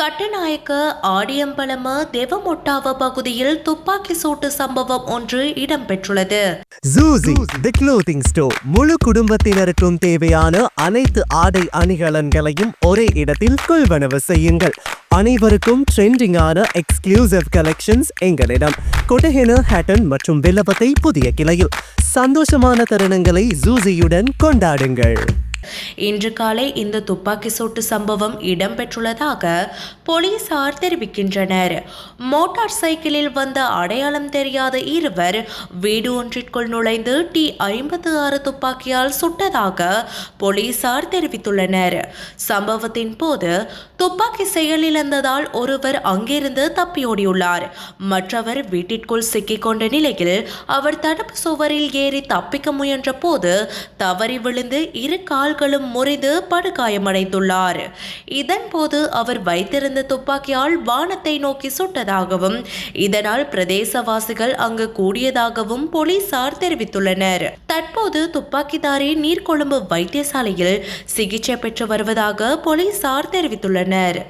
கட்டநாயக்க ஆடியம்பலம தேவமொட்டாவ பகுதியில் துப்பாக்கி சூட்டு சம்பவம் ஒன்று இடம்பெற்றுள்ளது. ஜூசி தி க்ளோத்திங் ஸ்டோர் முழு குடும்பத்தினருக்கும் தேவையான அனைத்து ஆடை அணிகலன்களையும் ஒரே இடத்தில் கொள்வனவு செய்யுங்கள். அனைவருக்கும் ட்ரெண்டிங்கான எக்ஸ்க்ளூசிவ் கலெக்ஷன்ஸ் எங்களிடம். கொட்டஹென ஹேட்டன் மற்றும் வில்லபத்தை புதிய கிளையில். சந்தோஷமான தருணங்களை ஜூசியுடன் கொண்டாடுங்கள். இன்று காலை இந்த துப்பாக்கி சூட்டு சம்பவம் இடம்பெற்றுள்ளதாக போலீசார் தெரிவிக்கின்றனர். மோட்டார் சைக்கிளில் வந்த அடையாளம் தெரியாத இருவர் வீடு ஒன்றிற்குள் நுழைந்து டி ஐம்பத்து ஆறு துப்பாக்கியால் சுட்டதாக போலீசார் தெரிவித்துள்ளனர். சம்பவத்தின் போது துப்பாக்கி செயலிழந்ததால் ஒருவர் அங்கிருந்து தப்பியோடியுள்ளார். மற்றவர் வீட்டிற்குள் சிக்கிக்கொண்ட நிலையில் அவர் தடுப்பு சுவரில் ஏறி தப்பிக்க முயன்ற போது தவறி விழுந்து இரு கால் கால்களும் முறிந்து படுகாயமடைந்துள்ளார். இதன்போது அவர் வைத்திருந்த துப்பாக்கியால் வானத்தை நோக்கி சுட்டதாகவும் இதனால் பிரதேசவாசிகள் அங்கு கூடியதாகவும் போலீசார் தெரிவித்துள்ளனர். தற்போது துப்பாக்கிதாரி நீர்கொழும்பு வைத்தியசாலையில் சிகிச்சை பெற்று வருவதாக போலீசார் தெரிவித்துள்ளனர்.